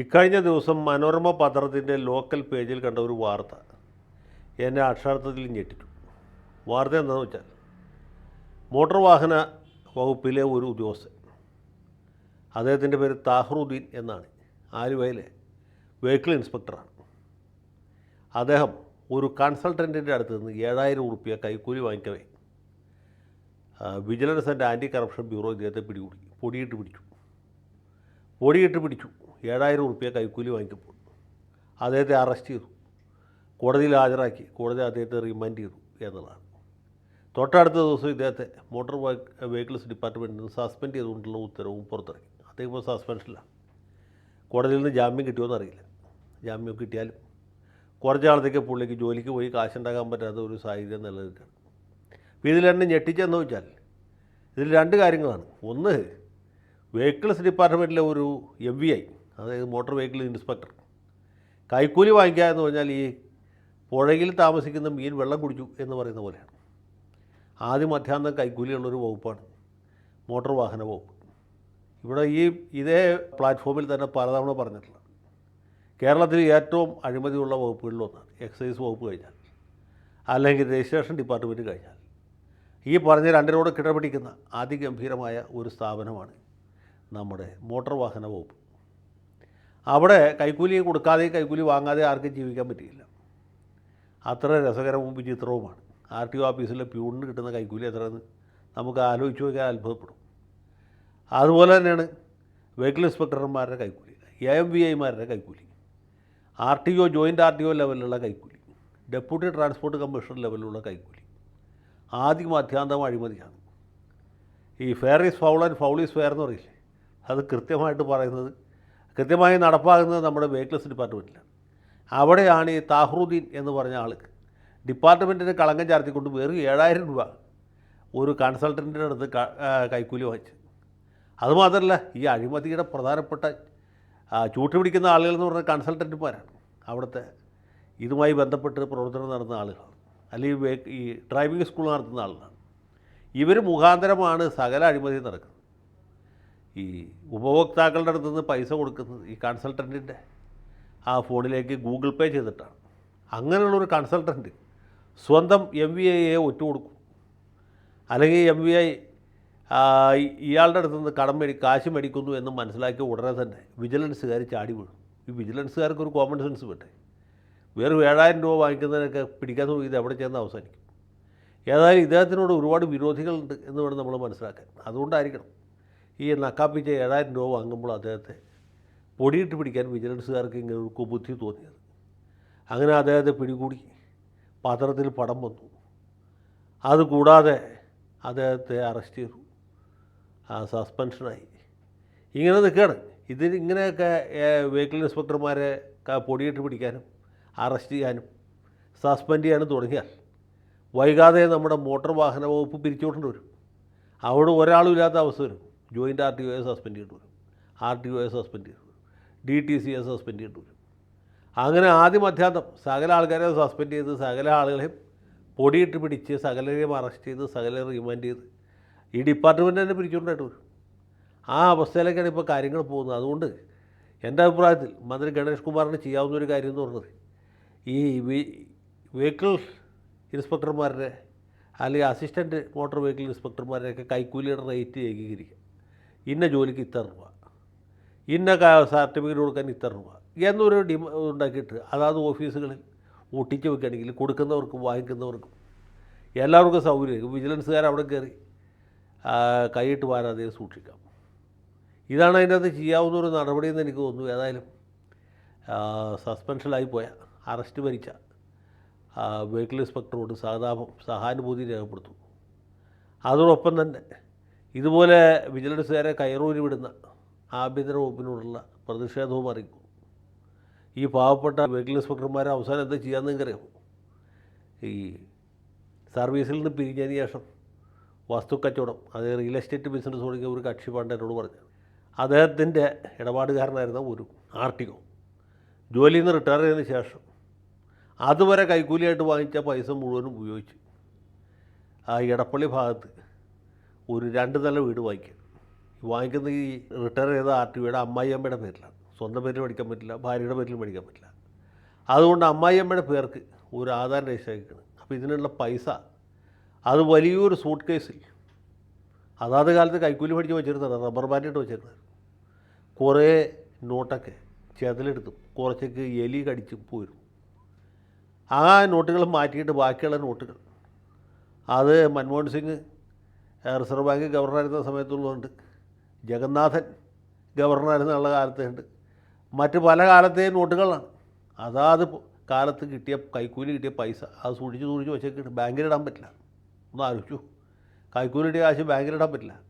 ഇക്കഴിഞ്ഞ ദിവസം മനോരമ പത്രത്തിന്റെ ലോക്കൽ പേജിൽ കണ്ട ഒരു വാർത്ത എന്നെ അക്ഷരാർത്ഥത്തിൽ ഞെട്ടിച്ചു. വാർത്ത എന്താണെന്ന് വെച്ചാൽ മോട്ടോർ വാഹന വകുപ്പിലെ ഒരു ഉദ്യോഗസ്ഥൻ. അദ്ദേഹത്തിന്റെ പേര് താഹ്റുദ്ദീൻ എന്നാണ്. ആലുവയിലെ വെഹിക്കിൾ ഇൻസ്പെക്ടറാണ്. അദ്ദേഹം ഒരു കൺസൾട്ടന്റിന്റെ അടുത്ത് നിന്ന് ഏഴായിരം ഉറുപ്പ്യ കൈക്കൂലി വാങ്ങിക്കവേ. Vigilance and anti corruption bureau ഇദ്ദേഹത്തെ പിടികൂടി. പൊടിയിട്ട് പിടിച്ചു. പൊടിയിട്ട് പിടിച്ചു. ഏഴായിരം ഉറുപ്പ്യ കൈക്കൂലി വാങ്ങിക്കപ്പോൾ അദ്ദേഹത്തെ അറസ്റ്റ് ചെയ്തു. കോടതിയിൽ ഹാജരാക്കി. കോടതി അദ്ദേഹത്തെ റിമാൻഡ് ചെയ്തു എന്നുള്ളതാണ്. തൊട്ടടുത്ത ദിവസം ഇദ്ദേഹത്തെ മോട്ടോർ വെഹിക്കിൾസ് ഡിപ്പാർട്ട്മെന്റിൽ നിന്ന് സസ്പെൻഡ് ചെയ്തുകൊണ്ടുള്ള ഉത്തരവും പുറത്തിറങ്ങി. അദ്ദേഹം ഇപ്പോൾ സസ്പെൻഷനിലാണ് കോടതിയിൽ നിന്ന് ജാമ്യം കിട്ടിയോന്ന് അറിയില്ല ജാമ്യം കിട്ടിയാലും കുറച്ച് നാളത്തേക്ക് പുള്ളിക്ക് ജോലിക്ക് പോയി കാശുണ്ടാക്കാൻ പറ്റാത്ത ഒരു സാഹചര്യം നിലനിൽക്കുകയാണ്. അപ്പോൾ ഇതിൽ എന്നെ ഞെട്ടിച്ചെന്ന് വെച്ചാൽ ഇതിൽ രണ്ട് കാര്യങ്ങളാണ്. ഒന്ന് വെഹിക്കിൾസ് ഡിപ്പാർട്ട്മെന്റിലെ ഒരു എം വി ഐ അതായത് മോട്ടോർ വെഹിക്കിൾ ഇൻസ്പെക്ടർ. കൈക്കൂലി വാങ്ങിക്കുക എന്ന് പറഞ്ഞാൽ ഈ പുഴയിൽ താമസിക്കുന്ന മീൻ വെള്ളം കുടിച്ചു എന്ന് പറയുന്ന പോലെയാണ്. ആദ്യം മധ്യാന്തം കൈക്കൂലിയുള്ളൊരു വകുപ്പാണ്. മോട്ടോർ വാഹന വകുപ്പ്. ഇവിടെ ഈ ഇതേ പ്ലാറ്റ്ഫോമിൽ തന്നെ പലതവണ പറഞ്ഞിട്ടുള്ള കേരളത്തിൽ ഏറ്റവും അഴിമതിയുള്ള വകുപ്പുകളിലൊന്നാണ് എക്സൈസ് വകുപ്പ് കഴിഞ്ഞാൽ അല്ലെങ്കിൽ രജിസ്ട്രേഷൻ ഡിപ്പാർട്ട്മെന്റ് കഴിഞ്ഞാൽ. ഈ പറഞ്ഞ രണ്ടിനോട് കിടപിടിക്കുന്ന അതിഗംഭീരമായ ഒരു സ്ഥാപനമാണ് നമ്മുടെ മോട്ടോർ വാഹന വകുപ്പ്. അവിടെ കൈക്കൂലി കൊടുക്കാതെ കൈക്കൂലി വാങ്ങാതെ ആർക്കും ജീവിക്കാൻ പറ്റിയില്ല. അത്ര രസകരവും വിചിത്രവുമാണ്. ആർ ടി ഒ ഓഫീസിലെ പ്യൂണിന് കിട്ടുന്ന കൈക്കൂലി എത്രയെന്ന് നമുക്ക് ആലോചിച്ച് നോക്കിയാൽ അത്ഭുതപ്പെടും. അതുപോലെ തന്നെയാണ് വെഹിക്കിൾ ഇൻസ്പെക്ടർമാരുടെ കൈക്കൂലി എ എം വി ഐമാരുടെ കൈക്കൂലി R T O joint R T O ലെവലിലുള്ള കൈക്കൂലി ഡെപ്യൂട്ടി ട്രാൻസ്പോർട്ട് കമ്മീഷണർ ലെവലിലുള്ള കൈക്കൂലി ആദ്യം അത്യാന്തം അഴിമതിയാണ്. ഈ fair is foul and foul is fair എന്ന് പറയില്ലേ? അത് കൃത്യമായിട്ട് പറയുന്നത് കൃത്യമായി നടപ്പാകുന്നത് നമ്മുടെ വെഹിക്കിൾസ് ഡിപ്പാർട്ട്മെന്റിലാണ്. അവിടെയാണ് ഈ താഹ്റുദ്ദീൻ എന്ന് പറഞ്ഞ ആൾ ഡിപ്പാർട്ട്മെന്റിന് കളങ്കം ചാർത്തിക്കൊണ്ട് വെറും ഏഴായിരം രൂപ ഒരു കൺസൾട്ടന്റിന്റെ അടുത്ത് കൈക്കൂലി വാങ്ങിച്ചു. അതുമാത്രമല്ല ഈ അഴിമതിയുടെ പ്രധാനപ്പെട്ട ചൂട്ടുപിടിക്കുന്ന ആളുകൾ എന്ന് പറഞ്ഞാൽ കൺസൾട്ടന്റുമാരാണ് അവിടുത്തെ ഇതുമായി ബന്ധപ്പെട്ട് പ്രവർത്തനം നടത്തുന്ന ആളുകളാണ് അല്ലെങ്കിൽ ഈ ഡ്രൈവിംഗ് സ്കൂൾ നടത്തുന്ന ആളുകളാണ്. ഇവർ മുഖാന്തരമാണ് സകല അഴിമതി നടക്കുന്നത്. ഈ ഉപഭോക്താക്കളുടെ അടുത്ത് നിന്ന് പൈസ കൊടുക്കുന്നത് ഈ കൺസൾട്ടന്റിന്റെ ആ ഫോണിലേക്ക് ഗൂഗിൾ പേ ചെയ്തിട്ടാണ്. അങ്ങനെയുള്ളൊരു കൺസൾട്ടന്റ് സ്വന്തം എം വി ഐയെ ഒറ്റ കൊടുക്കും അല്ലെങ്കിൽ എം വി ഐ ഇയാളുടെ അടുത്ത് നിന്ന് കടം മേടി കാശ് മേടിക്കുന്നു എന്ന് മനസ്സിലാക്കിയ ഉടനെ തന്നെ വിജിലൻസുകാർ ചാടി വീഴും ഈ വിജിലൻസുകാർക്ക് ഒരു കോമൺ സെൻസ് വേണ്ടേ? വേറെ ഏഴായിരം രൂപ വാങ്ങിക്കുന്നതിനൊക്കെ പിടിക്കാൻ നോക്കി ഇത് എവിടെ ചെന്ന് അവസാനിക്കും. ഏതായാലും ഇദ്ദേഹത്തിനോട് ഒരുപാട് വിരോധികളുണ്ട് എന്ന് വേണം നമ്മൾ മനസ്സിലാക്കാൻ. അതുകൊണ്ടായിരിക്കണം ഈ നക്കാപ്പിച്ച ഏഴായിരം രൂപ വാങ്ങുമ്പോൾ അദ്ദേഹത്തെ പൊടിയിട്ട് പിടിക്കാൻ വിജിലൻസുകാർക്ക് ഇങ്ങനെ ഒരു കുബുദ്ധി തോന്നിയത്. അങ്ങനെ അദ്ദേഹത്തെ പിടികൂടി പത്രത്തിൽ പടം വന്നു. അതുകൂടാതെ അദ്ദേഹത്തെ അറസ്റ്റ് ചെയ്തു. സസ്പെൻഷനായി. ഇങ്ങനെ നിൽക്കുകയാണ്. ഇതിന് ഇങ്ങനെയൊക്കെ വെഹിക്കിൾ ഇൻസ്പെക്ടർമാരെ പൊടിയിട്ട് പിടിക്കാനും അറസ്റ്റ് ചെയ്യാനും സസ്പെൻഡ് ചെയ്യാനും തുടങ്ങിയാൽ വൈകാതെ നമ്മുടെ മോട്ടോർ വാഹന വകുപ്പ് പിരിച്ചുവിടേണ്ടി വരും. അവിടെ ഒരാളും ഇല്ലാത്ത അവസ്ഥ വരും. ജോയിന്റ് ആർ ടി ഒയെ സസ്പെൻഡ് ചെയ്തിട്ട് വരും. ആർ ടി ഒയെ സസ്പെൻഡ് ചെയ്തു ഡി ടി സിയെ സസ്പെൻഡ് ചെയ്തിട്ട് വരും. അങ്ങനെ ആദ്യം അധ്യാന്തം സകല ആൾക്കാരെ സസ്പെൻഡ് ചെയ്ത് സകല ആളുകളെയും പൊടിയിട്ട് പിടിച്ച് സകലരെയും അറസ്റ്റ് ചെയ്ത് സകലരെ റിമാൻഡ് ചെയ്ത് ഈ ഡിപ്പാർട്ട്മെന്റ് തന്നെ പിരിച്ചുകൊണ്ടായിട്ട് വരും. ആ അവസ്ഥയിലേക്കാണ് ഇപ്പോൾ കാര്യങ്ങൾ പോകുന്നത്. അതുകൊണ്ട് എന്റെ അഭിപ്രായത്തിൽ മന്ത്രി ഗണേഷ് കുമാറിന് ചെയ്യാവുന്ന ഒരു കാര്യം എന്ന് പറഞ്ഞത് ഈ വെഹിക്കിൾ ഇൻസ്പെക്ടർമാരുടെ അല്ലെങ്കിൽ അസിസ്റ്റന്റ് മോട്ടോർ വെഹിക്കിൾ ഇൻസ്പെക്ടർമാരുടെയൊക്കെ കൈക്കൂലിയുടെ റേറ്റ് ഏകീകരിക്കുക. ഇന്ന ജോലിക്ക് ഇത്ര രൂപ. ഇന്ന സർട്ടിഫിക്കറ്റ് കൊടുക്കാൻ ഇത്ര രൂപ. എന്നൊരു ഡിമ ഉണ്ടാക്കിയിട്ട് അതാത് ഓഫീസുകളിൽ ഒട്ടിച്ച് വെക്കുകയാണെങ്കിൽ കൊടുക്കുന്നവർക്കും വാങ്ങിക്കുന്നവർക്കും എല്ലാവർക്കും സൗകര്യം വിജിലൻസുകാർ അവിടെ കയറി കൈയിട്ട് വാരാതെ സൂക്ഷിക്കാം. ഇതാണ് അതിന്റെ അകത്ത് ചെയ്യാവുന്ന ഒരു നടപടി എന്ന് എനിക്ക് തോന്നുന്നു. ഏതായാലും സസ്പെൻഷനായി പോയ അറസ്റ്റ് ഭരിച്ച വെഹിക്കിൾ ഇൻസ്പെക്ടറോട് സഹതാപം സഹാനുഭൂതി രേഖപ്പെടുത്തുന്നു. അതോടൊപ്പം തന്നെ ഇതുപോലെ വിജിലൻസുകാരെ കയറൂരി വിടുന്ന ആഭ്യന്തര വകുപ്പിനോടുള്ള പ്രതിഷേധവും അറിയിക്കും. ഈ പാവപ്പെട്ട വെഹിക്കിൾ ഇൻസ്പെക്ടർമാരെ അവസാനം എന്താ ചെയ്യാമെന്ന് അറിയാം ഈ സർവീസിൽ നിന്ന് പിരിഞ്ഞതിന് ശേഷം വസ്തു കച്ചവടം അതായത് റിയൽ എസ്റ്റേറ്റ് ബിസിനസ് തുടങ്ങിയ ഒരു കക്ഷി പാണ്ഡേനോട് പറഞ്ഞു അദ്ദേഹത്തിന്റെ ഇടപാടുകാരനായിരുന്ന ഒരു ആർ ടി ഒ ജോലിയിൽ നിന്ന് റിട്ടയർ ചെയ്തതിന് ശേഷം അതുവരെ കൈക്കൂലിയായിട്ട് വാങ്ങിച്ച പൈസ മുഴുവനും ഉപയോഗിച്ച് ആ ഇടപ്പള്ളി ഭാഗത്ത് ഒരു രണ്ട് നില വീട് വാങ്ങിക്കുക വാങ്ങിക്കുന്ന ഈ റിട്ടയർ ചെയ്ത ആർ ടി ഒയുടെ അമ്മായിയമ്മയുടെ പേരിലാണ് സ്വന്തം പേരിൽ മേടിക്കാൻ പറ്റില്ല ഭാര്യയുടെ പേരിൽ മേടിക്കാൻ പറ്റില്ല. അതുകൊണ്ട് അമ്മായിയമ്മയുടെ പേർക്ക് ഒരു ആധാരം രജിസ്റ്റർ ആക്കിക്കണം അപ്പോൾ ഇതിനുള്ള പൈസ അത് വലിയൊരു സൂട്ട് കേസിൽ അതാത് കാലത്ത് കൈക്കൂലി മേടിച്ച് വെച്ചിരുന്നത് റബ്ബർ ബാൻഡിട്ട് വെച്ചിരുന്നത്. കുറേ നോട്ടൊക്കെ ചെതലെടുത്തും കുറച്ചൊക്കെ എലി കടിച്ച് പോരും. ആ നോട്ടുകൾ മാറ്റിയിട്ട് ബാക്കിയുള്ള നോട്ടുകൾ. അത് മൻമോഹൻ സിംഗ് റിസർവ് ബാങ്ക് ഗവർണറായിരുന്ന സമയത്തുള്ളതുണ്ട്. ജഗന്നാഥൻ ഗവർണറായിരുന്നുള്ള കാലത്തുണ്ട്. മറ്റ് പല കാലത്തെയും നോട്ടുകളാണ്. അതാത് കാലത്ത് കിട്ടിയ കൈക്കൂലി കിട്ടിയ പൈസ. അത് സൂക്ഷിച്ച് സൂക്ഷിച്ച് വെച്ചേക്കിട്ട് ബാങ്കിലിടാൻ പറ്റില്ല. ഒന്ന് ആലോചിച്ചു. കൈക്കൂലി കിട്ടിയ കാശ് ബാങ്കിലിടാൻ പറ്റില്ല.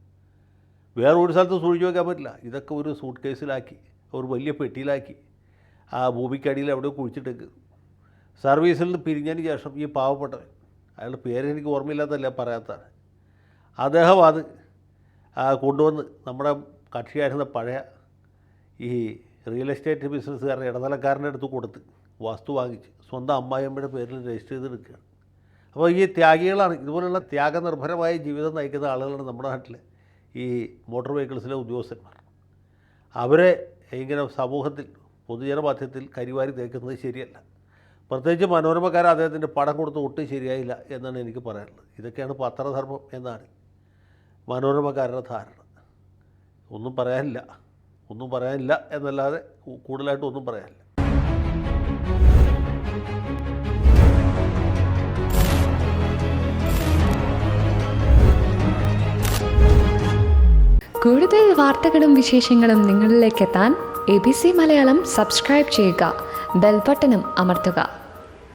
വേറെ ഒരു സ്ഥലത്ത് സൂക്ഷിച്ച് വെക്കാൻ പറ്റില്ല. ഇതൊക്കെ ഒരു സൂട്ട് കേസിലാക്കി ഒരു വലിയ പെട്ടിയിലാക്കി. ആ ഭൂമിക്കടിയിൽ എവിടെയോ കുഴിച്ചിട്ടേക്ക്. സർവീസിൽ നിന്ന് പിരിഞ്ഞതിന് ശേഷം ഈ പാവപ്പെട്ടവൻ. അയാളുടെ പേര് എനിക്ക് ഓർമ്മയില്ലാത്തല്ല പറയാത്തതാണ് അദ്ദേഹം അത് കൊണ്ടുവന്ന് നമ്മുടെ കക്ഷിയായിരുന്ന പഴയ ഈ റിയൽ എസ്റ്റേറ്റ് ബിസിനസ്സുകാരൻ ഇടനിലക്കാരന്റെ അടുത്ത് കൊടുത്ത് വസ്തു വാങ്ങിച്ച് സ്വന്തം അമ്മായിയമ്മയുടെ പേരിൽ രജിസ്റ്റർ ചെയ്തെടുക്കുകയാണ് അപ്പോൾ ഈ ത്യാഗികളാണ് ഇതുപോലുള്ള ത്യാഗനിർഭരമായ ജീവിതം നയിക്കുന്ന ആളുകളാണ് നമ്മുടെ നാട്ടിൽ ഈ മോട്ടോർ വെഹിക്കിൾസിലെ ഉദ്യോഗസ്ഥന്മാർ. അവരെ ഇങ്ങനെ സമൂഹത്തിൽ പൊതുജനമധ്യത്തിൽ കരിവാരി തേക്കുന്നത് ശരിയല്ല. പ്രത്യേകിച്ച് മനോരമക്കാർ അദ്ദേഹത്തിന്റെ പടം കൊടുത്ത് ഒട്ടും ശരിയായില്ല എന്നാണ് എനിക്ക് പറയാനുള്ളത്. ഇതൊക്കെയാണ് പത്രധർമ്മം എന്നാണ്. മനോരമക്കാരുടെ ധാരണ ഒന്നും പറയാനില്ല. ഒന്നും പറയാനില്ല എന്നല്ലാതെ കൂടുതലായിട്ടും ഒന്നും പറയാനില്ല. കൂടുതൽ വാർത്തകളും വിശേഷങ്ങളും നിങ്ങളിലേക്ക് എത്താൻ A B C Malayalam subscribe ചെയ്യുക. ബെൽബട്ടനും അമർത്തുക.